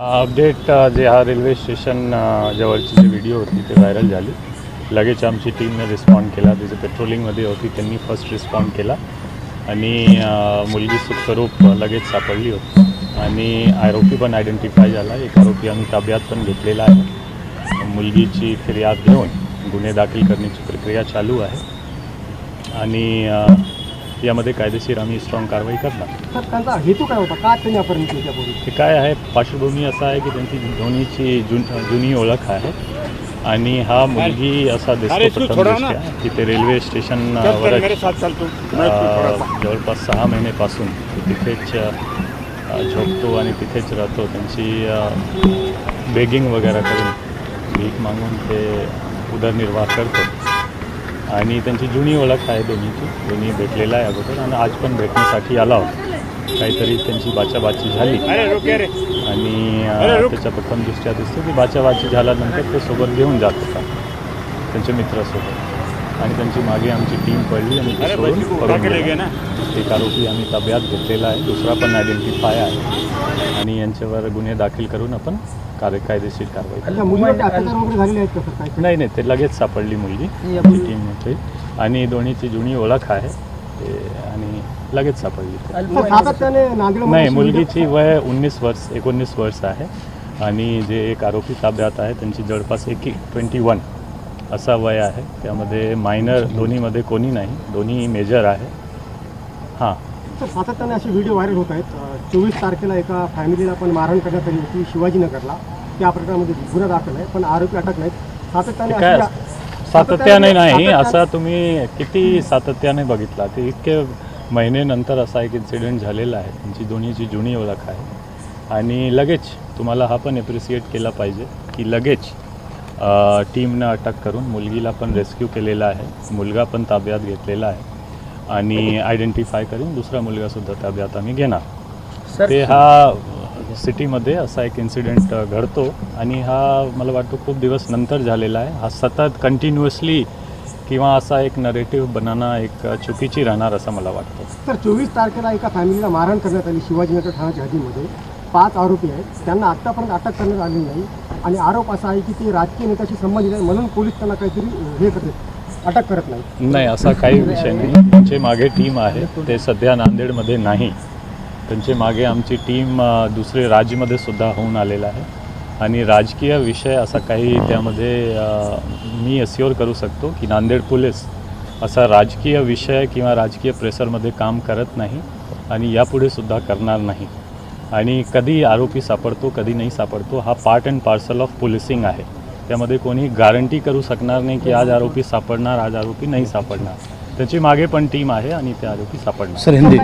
Update जे हा railway station जवळची जी व्हिडिओ होती ते व्हायरल झाली. लगेच आमची टीमने रिस्पॉन्ड केला. तिचे पेट्रोलिंगमध्ये होती त्यांनी फर्स्ट रिस्पॉन्ड केला. आणि मुलगी सुखस्वरूप लगेच सापडली होती. आणि आरोपी पण आयडेंटिफाय झाला. एक आरोपी आम्ही ताब्यात पण घेतलेला आहे. मुलगीची फिर्याद घेऊन गुन्हे दाखल करण्याची प्रक्रिया चालू आहे. आणि यामध्ये कायदेशीर आम्ही स्ट्रॉंग कारवाई करणार. त्यांचा हेतू काय होता? का त्यांनी अपहरण केलं ते काय आहे? पार्श्वभूमी असं आहे की त्यांची धोनीची जुन जुनी ओळख आहे. आणि हा मुलगी असा दिसतो प्रथमदृष्ट्या की ते. रेल्वे स्टेशनवरच जवळपास सहा महिनेपासून तिथेच झोपतो आणि तिथेच राहतो. त्यांची बेगिंग वगैरे करून भीक मागून ते उदरनिर्वाह करतो. आणि त्यांची जुनी ओळख आहे दोन्हीची. दोन्ही भेटलेला आहे अगोदर आणि आज पण भेटण्यासाठी आला होता काहीतरी त्यांची बाचाबाची झाली. आणि त्याच्या प्रथम दृष्ट्या दिसतो की बाचाबाची झाल्यानंतर ते सोबत घेऊन जात होता. त्यांच्या मित्रासोबत. आणि त्यांची मागे आमची टीम पडली आणि. एक आरोपी आम्ही ताब्यात घेतलेला आहे. दुसरा पण आयडेंटिफाय आहे. आणि यांच्यावर गुन्हे दाखल करून आपण कार्य कायदेशीर कारवाई नाही नाही ते लगेच सापडली मुलगी. टीम होती आणि दोन्हीची जुनी ओळख आहे. ते आणि लगेच सापडली. नाही मुलगीची वय उन्नीस वर्ष एकोणीस वर्ष आहे. आणि जे एक आरोपी ताब्यात आहे त्यांची जवळपास एकी ट्वेंटी वन. असा वय आहे. त्यामध्ये मायनर दोन्हीमध्ये कोणी नाही. दोन्ही मेजर आहे. हां. तर सातत्याने असे व्हिडिओ व्हायरल होत आहेत. चोवीस तारखेला एका फॅमिलीला पण मारहाण करण्यात आली होती शिवाजीनगरला. त्या प्रकरणामध्ये गुन्हा दाखल आहे पण आरोपी अटक नाहीत. सातत्याने सातत्याने नाही. असा तुम्ही किती सातत्याने बघितला? ते इतके महिन्यानंतर असा एक इन्सिडेंट झालेला आहे. त्यांची दोन्हीची जुनी ओळख आहे. आणि लगेच तुम्हाला हा पण एप्रिसिएट केला पाहिजे की लगेच टीमनं अटक करून मुलगीला पण रेस्क्यू केलेला आहे. मुलगा पण ताब्यात घेतलेला आहे. आणि आयडेंटिफाय करून दुसरा मुलगासुद्धा ताब्यात आम्ही घेणार. ते हा सिटीमध्ये असा एक इन्सिडेंट घडतो. आणि हा मला वाटतं खूप दिवस नंतर झालेला आहे. हा सतत कंटिन्युअसली किंवा असा एक नरेटिव्ह बनवणं एक चुकीची राहणार असं मला वाटतं. तर चोवीस तारखेला एका फॅमिलीला मारहाण करण्यात आली शिवाजीनगर ठाण्याच्या हद्दीमध्ये. पाच आरोपी आहेत. त्यांना आत्तापर्यंत अटक करण्यात आली नाही. आणि आरोप असा आहे की ते राजकीय नेत्याशी संबंधित आहे म्हणून पोलीस त्यांना काहीतरी हे करते अटक करत नाही. नाही असा काही विषय नाही. त्यांचे मागे टीम आहे. ते सध्या नांदेडमध्ये नाही. त्यांचे मागे आमची टीम दुसरे राज्यमध्ये सुद्धा होऊन आलेला आहे. आणि राजकीय विषय असा काही त्यामध्ये मी अस्युअर करू शकतो की नांदेड पोलीस असा राजकीय विषय किंवा राजकीय प्रेशरमध्ये काम करत नाही आणि यापुढे सुद्धा करणार नाही. आणि कधी आरोपी सापडतो कधी नाही सापडतो हा part and parcel of policing आहे. त्यामध्ये कोणी गॅरंटी करू शकणार नाही की आज आरोपी सापडणार आज आरोपी नाही सापडणार. त्याची मागे पण टीम आहे आणि ते आरोपी सापडणार. सर हिंदी.